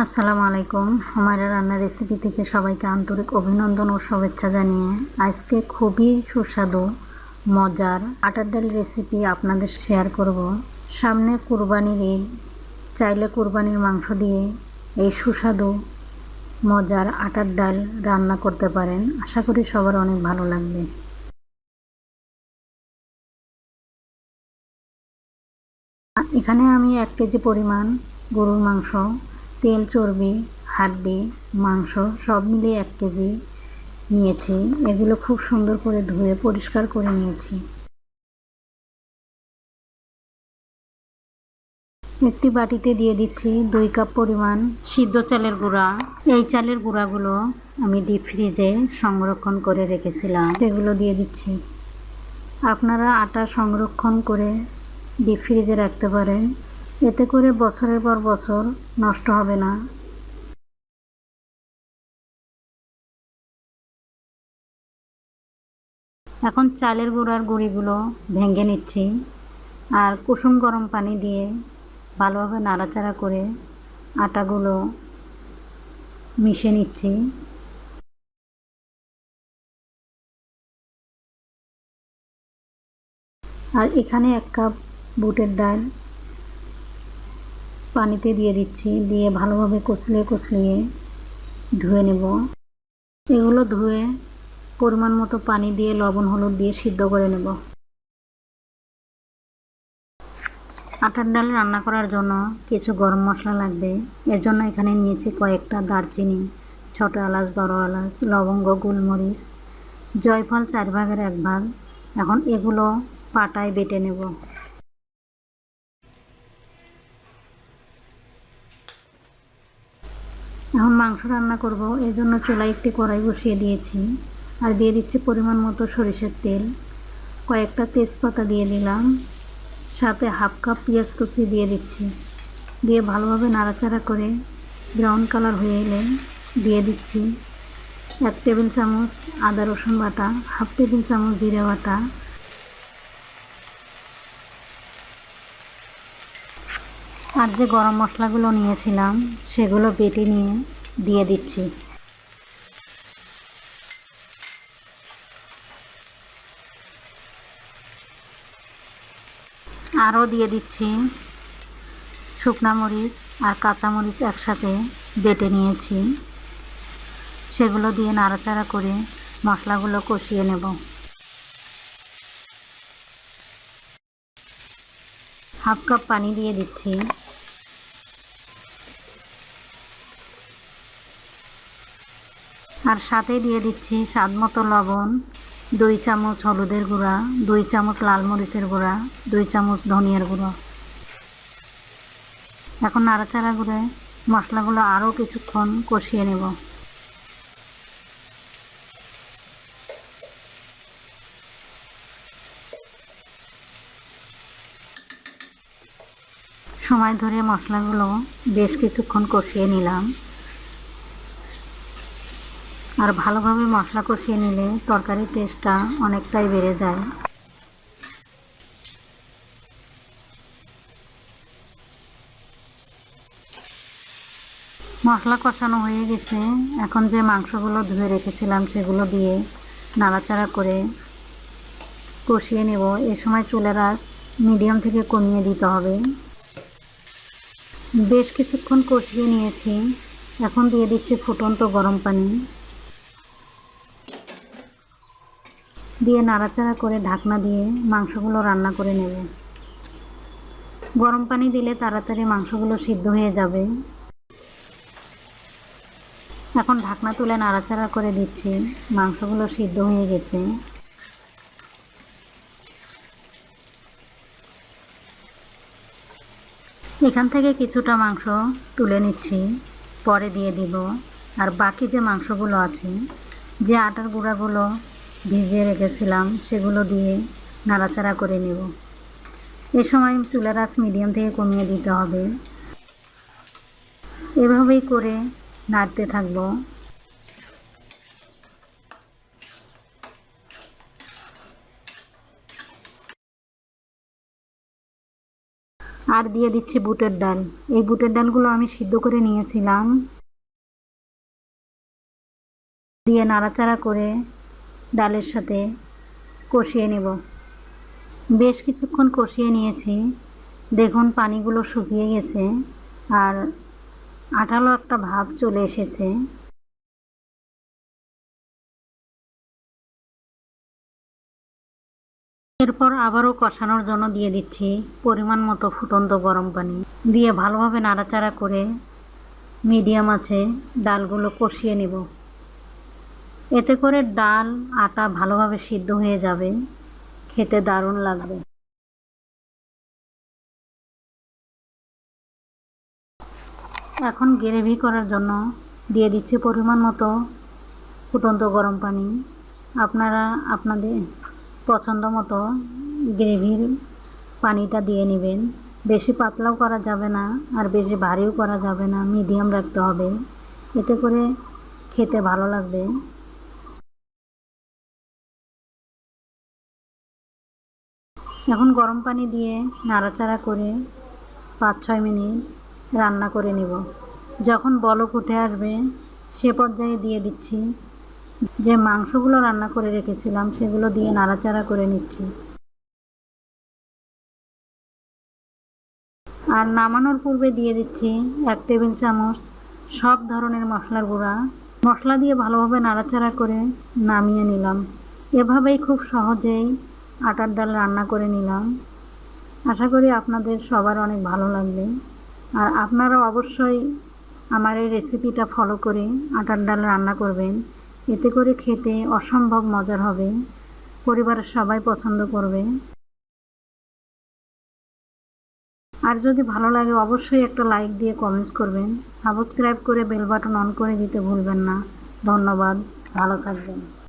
আসসালামু আলাইকুম। হুমায়রা রান্নার রেসিপি থেকে সবাইকে আন্তরিক অভিনন্দন ও শুভেচ্ছা জানিয়ে আজকে খুবই সুস্বাদু, মজার আটার ডাল রেসিপি আপনাদের শেয়ার করব। সামনে কুরবানির ঈদ, চাইলে কুরবানির মাংস দিয়ে এই সুস্বাদু, মজার আটার ডাল রান্না করতে পারেন। আশা করি সবার অনেক ভালো লাগবে। এখানে আমি এক কেজি পরিমাণ গরুর মাংস তেল, চর্বি, হাড্ডি, মাংস সব মিলিয়ে এক কেজি নিয়েছি। এগুলো খুব সুন্দর করে ধুয়ে পরিষ্কার করে নিয়েছি। একটি বাটিতে দিয়ে দিচ্ছি দুই কাপ পরিমাণ সিদ্ধ চালের গুঁড়া। এই চালের গুঁড়াগুলো আমি ডিপ ফ্রিজে সংরক্ষণ করে রেখেছিলাম। সেগুলো দিয়ে দিচ্ছি। আপনারা আটা সংরক্ষণ করে ডিপ ফ্রিজে রাখতে পারেন। এতে করে বছরের পর বছর নষ্ট হবে না। এখন চালের গুঁড়ার গুঁড়িগুলো ভেঙে নিচ্ছি আর কুসুম গরম পানি দিয়ে ভালোভাবে নাড়াচাড়া করে আটাগুলো মিশে নিচ্ছি। আর এখানে এক কাপ বুটের ডাল পানিতে দিয়ে দিচ্ছি, দিয়ে ভালোভাবে কচলিয়ে কচলিয়ে ধুয়ে নেব। এগুলো ধুয়ে পরিমাণ মতো পানি দিয়ে লবণ, হলুদ দিয়ে সিদ্ধ করে নেব। আটার ডাল রান্না করার জন্য কিছু গরম মশলা লাগবে। এর জন্য এখানে নিয়েছি কয়েকটা দারচিনি, ছোটো এলাচ বড় এলাচ, লবঙ্গ, গোলমরিচ, জয়ফল চার ভাগের এক ভাগ। এখন এগুলো পাটায় বেটে নেব। এখন মাংস রান্না করব এই জন্য চুলায় একটি কড়াই বসিয়ে দিয়েছি। আর দিয়ে দিচ্ছি পরিমাণ মতো সরিষার তেল। কয়েকটা তেজপাতা দিয়ে দিলাম। সাথে হাফ কাপ পেঁয়াজ কুচি দিয়ে দিচ্ছি। দিয়ে ভালোভাবে নাড়াচাড়া করে ব্রাউন কালার হয়ে এলে দিয়ে দিচ্ছি। এক টেবিল চামচ আদা রসুন বাটা, হাফ টেবিল চামচ জিরে বাটা আর যে গরম মশলাগুলো নিয়েছিলাম, সেগুলো বেটে নিয়ে দিয়ে দিচ্ছি। আরও দিয়ে দিচ্ছি শুকনা মরিচ আর কাঁচা মরিচ একসাথে বেটে নিয়েছি। সেগুলো দিয়ে নাড়াচাড়া করে মশলাগুলো কষিয়ে নেব। হাফ কাপ পানি দিয়ে দিচ্ছি। আর সাথে দিয়ে দিচ্ছি স্বাদ মতো লবণ, দুই চামচ হলুদের গুঁড়া, দুই চামচ লাল মরিচের গুঁড়া, দুই চামচ ধনিয়ার গুঁড়ো। এখন নাড়াচাড়া করে মশলাগুলো আরও কিছুক্ষণ কষিয়ে নেব। সময় ধরে মশলাগুলো বেশ কিছুক্ষণ কষিয়ে নিলাম। আর ভালোভাবে মশলা কষিয়ে নিলে তরকারির টেস্টটা অনেকটাই বেড়ে যায়। মশলা কষানো হয়ে গেছে। এখন যে মাংসগুলো ধুয়ে রেখেছিলাম সেগুলো দিয়ে নাড়াচাড়া করে কষিয়ে নেব। এ সময় চুলের আঁচ মিডিয়াম থেকে কমিয়ে দিতে হবে। বেশ কিছুক্ষণ কষিয়ে নিয়েছি। এখন দিয়ে দিচ্ছি ফুটন্ত গরম পানি। দিয়ে নাড়াচাড়া করে ঢাকনা দিয়ে মাংসগুলো রান্না করে নেব। গরম পানি দিলে তাড়াতাড়ি মাংসগুলো সিদ্ধ হয়ে যাবে। এখন ঢাকনা তুলে নাড়াচাড়া করে দিচ্ছি। মাংসগুলো সিদ্ধ হয়ে গেছে। এখান থেকে কিছুটা মাংস তুলে নিচ্ছি। পরে দিয়ে দিব। আর বাকি যে মাংসগুলো আছে, যে আটার গুঁড়াগুলো ভিজিয়ে রেখেছিলাম, সেগুলো দিয়ে নাড়াচাড়া করে নেব। এ সময় চুলার আঁচ মিডিয়াম থেকে কমিয়ে দিতে হবে। এভাবেই করে নাড়তে থাকব। আর দিয়ে দিচ্ছি বুটের ডাল। এই বুটের ডালগুলো আমি সিদ্ধ করে নিয়েছিলাম। দিয়ে নাড়াচাড়া করে ডালের সাথে কষিয়ে নেব। বেশ কিছুক্ষণ কষিয়ে নিয়েছি। দেখুন পানিগুলো শুকিয়ে গেছে আর আঠালো একটা ভাব চলে এসেছে। এরপর আবারও কষানোর জন্য দিয়ে দিচ্ছি পরিমাণ মতো ফুটন্ত গরম পানি। দিয়ে ভালোভাবে নাড়াচাড়া করে মিডিয়াম আছে ডালগুলো কষিয়ে নেব। এতে করে ডাল, আটা ভালোভাবে সিদ্ধ হয়ে যাবে। খেতে দারুণ লাগবে। এখন গ্রেভি করার জন্য দিয়ে দিচ্ছি পরিমাণ মতো ফুটন্ত গরম পানি। আপনারা আপনাদের পছন্দ মতো গ্রেভির পানিটা দিয়ে নেবেন। বেশি পাতলাও করা যাবে না আর বেশি ভারীও করা যাবে না, মিডিয়াম রাখতে হবে। এতে করে খেতে ভালো লাগবে। এখন গরম পানি দিয়ে নাড়াচাড়া করে পাঁচ ছয় মিনিট রান্না করে নিব। যখন বলক উঠে আসবে, সে পর্যায়ে দিয়ে দিচ্ছি যে মাংসগুলো রান্না করে রেখেছিলাম, সেগুলো দিয়ে নাড়াচাড়া করে নিচ্ছি। আর নামানোর পূর্বে দিয়ে দিচ্ছি এক টেবিল চামচ সব ধরনের মশলার গুঁড়া। মশলা দিয়ে ভালোভাবে নাড়াচাড়া করে নামিয়ে নিলাম। এভাবেই খুব সহজেই আটার ডাল রান্না করে নিলাম। আশা করি আপনাদের সবার অনেক ভালো লাগবে। আর আপনারা অবশ্যই আমার এই রেসিপিটা ফলো করে আটার ডাল রান্না করবেন। এতে করে খেতে অসম্ভব মজার হবে। পরিবারের সবাই পছন্দ করবে। আর যদি ভালো লাগে অবশ্যই একটা লাইক দিয়ে কমেন্টস করবেন। সাবস্ক্রাইব করে বেল বাটন অন করে দিতে ভুলবেন না। ধন্যবাদ। ভালো থাকবেন।